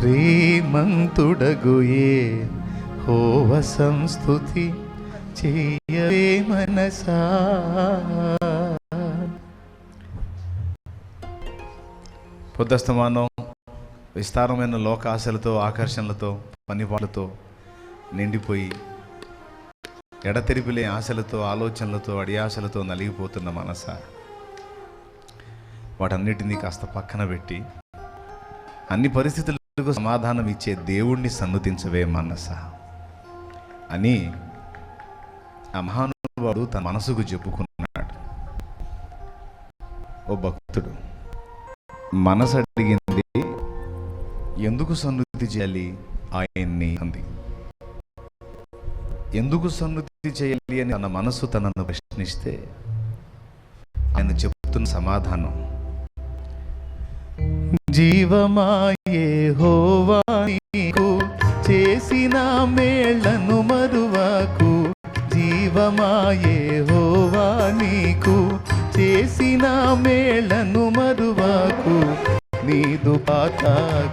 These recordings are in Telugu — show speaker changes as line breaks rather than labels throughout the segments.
శ్రీమంతుడగుయే హోవ సంస్థుతి చేయవే మనసా. పొద్దస్తమానం విస్తారమైన లోక ఆశలతో ఆకర్షణలతో పనిపాటుతో నిండిపోయి ఎడతెరిపిలే ఆశలతో ఆలోచనలతో అడియాశలతో నలిగిపోతున్న మనస. వాటన్నిటినీ కాస్త పక్కన పెట్టి అన్ని పరిస్థితులు సమాధానం ఇచ్చే దేవుణ్ణి సన్నతించవే మనస. అని ఆ మహానుభావుడు తన మనసుకు చెప్పుకున్నాడు. ఓ భక్తుడు మనసు అడిగింది ఎందుకు సన్నుతి చేయాలి? ఆయన్ని అంది. ఎందుకు సన్నుతి చేయాలి? అని తన మనసు తనను ప్రశ్నిస్తే ఆయన చెప్తున్న సమాధానం జీవమాయే హోవా చేసిన మేళ్ళను మరువకు. జీవమాయే హోవా నీకు చేసిన మేళ్ళను మరువకు. నీదు పాత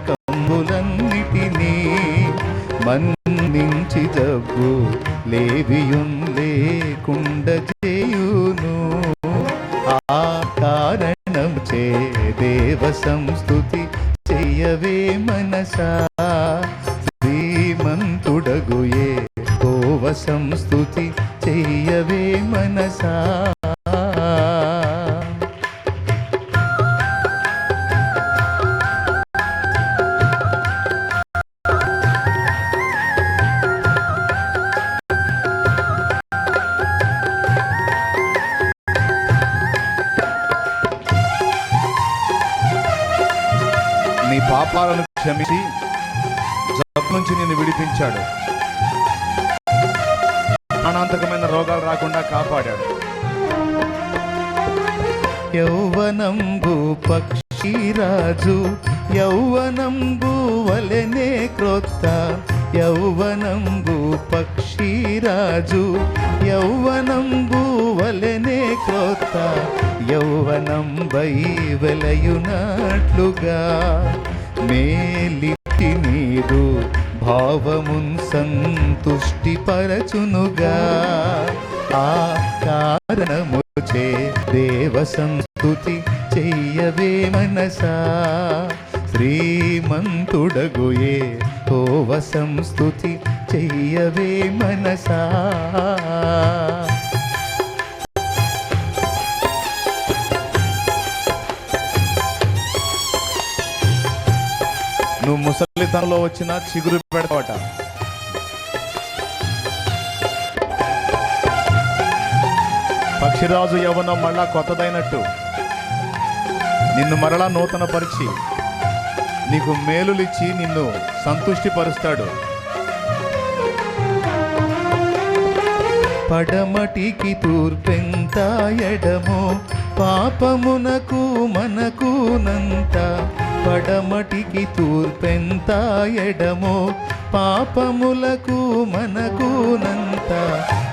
కమ్ములన్నిటినీ మన్నించి జబ్బు లేవియుం లేకుండ శ్రీమంతుడగుయే కోవ సంస్థుతి చెయ్యవే మనసా. పాపాలను క్షమించి. జబ్బు నుంచి నిన్ను విడిపించాడు. ప్రాణాంతకమైన రోగాలు రాకుండా కాపాడాడు. యౌవనంబు పక్షిరాజు యౌవనంబు వలనే క్రొత్త. యౌవనంబు పక్షిరాజు యౌవనంబు వలెనే క్రొత్త. యౌవనం వై వెలయునట్లుగా. మేలిటి నీరు భావమున్ సంతుష్టి పరచునుగా ఆ కారణము చే దేవ సంస్తుతి చెయ్యవే మనసా. శ్రీమంతుడగుయే హోవ సంస్తుతి చెయ్యవే మనసా. నువ్వు ముసలితనంలో వచ్చిన చిగురు పెడతావట. పక్షిరాజు యవనం మళ్ళా కొత్తదైనట్టు. నిన్ను మరలా నూతన పరిచి నీకు మేలులిచ్చి నిన్ను సంతుష్టిపరుస్తాడు. పడమటికి తూర్పెంత ఎడమో పాపమునకు మనకునంత పడమటికి తూర్పెంత ఎడమో పాపములకు మనకునంత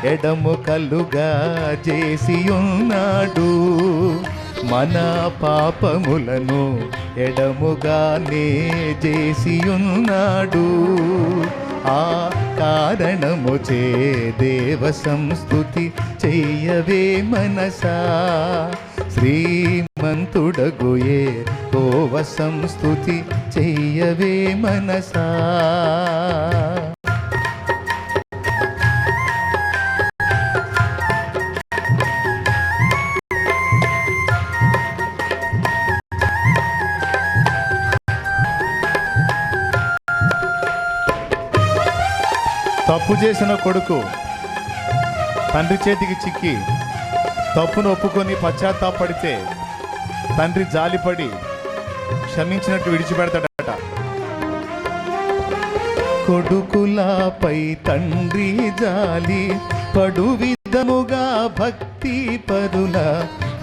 ఎడము కలుగా చేసి ఉన్నాడు మన పాపములను ఎడముగానే చేసి ఉన్నాడు ఆ కారణము చే దేవ సంస్థుతి చెయ్యవే మనసా శ్రీమంతుడగుయే ఓవ సంస్థుతి చెయ్యవే మనసా. తప్పు చేసిన కొడుకు తండ్రి చేతికి చిక్కి తప్పును ఒప్పుకొని పశ్చాత్తాపడితే తండ్రి జాలిపడి క్షమించినట్టు విడిచిపెడతాడట. కొడుకులపై తండ్రి జాలి పడు విధముగా భక్తి పరుల.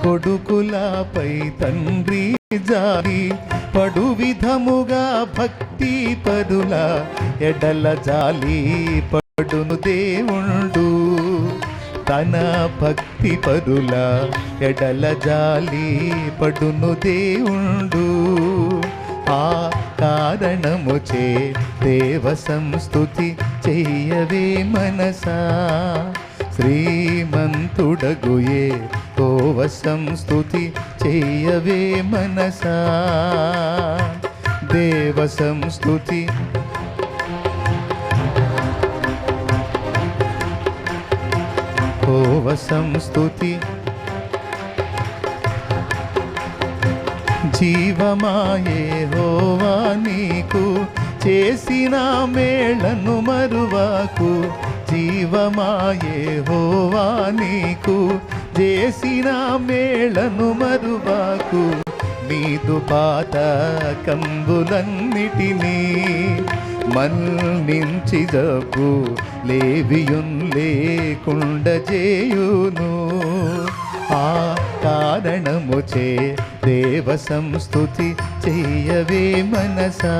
కొడుకులపై తండ్రి జాలి పడు విధముగా భక్తి పరుల. ఎడల జాలి పడును దేవుండు తన భక్తి పరుల ఎడల జాలి పడును దేవుండు. ఆ కారణముచే దేవ సంస్థుతి చెయ్యవే మనసా. శ్రీమంతుడగుయే కోవ సంస్థుతి చెయ్యవే మనసా. దేవ సంస్థుతి యహోవ సంస్థుతి జీవమాయే హోవా నీకు చేసిన మేళను మరువాకు. జీవమాయే హోవా నీకు చేసిన మేళను మరువాకు. నీదు పాత కంబులన్నిటినీ మన్నించి లేవియున్ లేకుండ చేయును ఆ కారణముచే దేవ సంస్థుతి చెయ్యవే మనసా.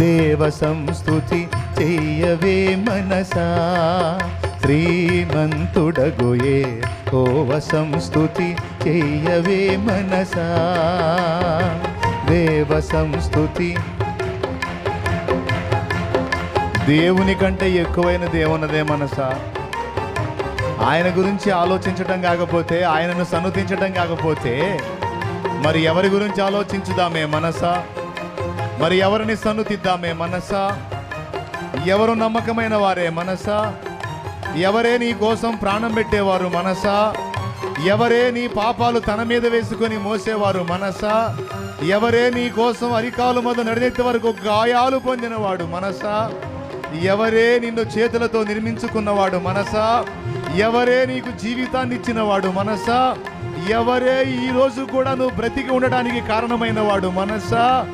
దేవ సంస్థుతి చెయ్యవే మనసా. శ్రీమంతుడగుయే కోవ సంస్థుతి చెయ్యవే మనసా. దేవ సంస్థుతి దేవుని కంటే ఎక్కువైన దేవునదే మనసా. ఆయన గురించి ఆలోచించటం కాకపోతే ఆయనను సన్నుతించటం కాకపోతే మరి ఎవరి గురించి ఆలోచించుదామే మనసా? మరి ఎవరిని సన్నుతిద్దామే మనసా? ఎవరు నమ్మకమైన వారే మనసా? ఎవరే నీ కోసం ప్రాణం పెట్టేవారు మనసా? ఎవరే నీ పాపాలు తన మీద వేసుకొని మోసేవారు మనసా? ఎవరే నీ కోసం అరికాలు మొదలు నడినెత్తి వరకు గాయాలు పొందినవాడు మనసా? ఎవరే నిన్ను చేతులతో నిర్మించుకున్నవాడు మనసా? ఎవరే నీకు జీవితాన్ని ఇచ్చినవాడు మనసా? ఎవరే ఈ రోజు కూడా నువ్వు బ్రతికి ఉండడానికి కారణమైన వాడు మనసా?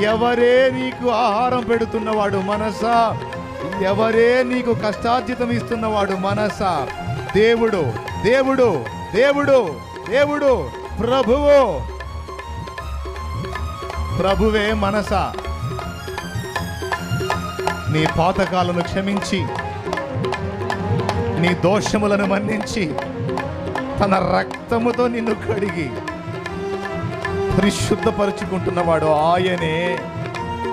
ఎవరే నీకు ఆహారం పెడుతున్నవాడు మనసా? ఎవరే నీకు కష్టార్జితం ఇస్తున్నవాడు మనసా? దేవుడు దేవుడు దేవుడు దేవుడు ప్రభువు. ప్రభువే మనసా. నీ పాతకాలను క్షమించి నీ దోషములను మన్నించి తన రక్తముతో నిన్ను కడిగి పరిశుద్ధపరుచుకుంటున్నవాడు ఆయనే.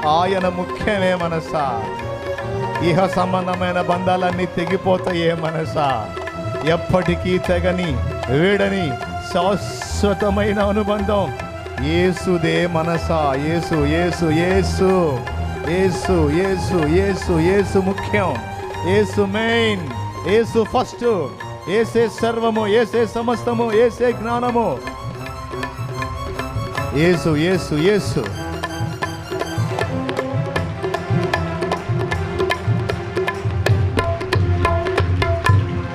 ఆయన ముఖ్యమే మనసా. ఇహ సంబంధమైన బంధాలన్నీ తెగిపోతాయే మనసా. ఎప్పటికీ తెగని వీడని శాశ్వతమైన అనుబంధం. ఏసుదే మనసా. ఏసు ఏసు ఏసు యేసు యేసు యేసు యేసు ముఖ్యం. Yesu main Yesu first. ఏసే సర్వము ఏసే సమస్తము ఏసే జ్ఞానము. యేసు యేసు యేసు.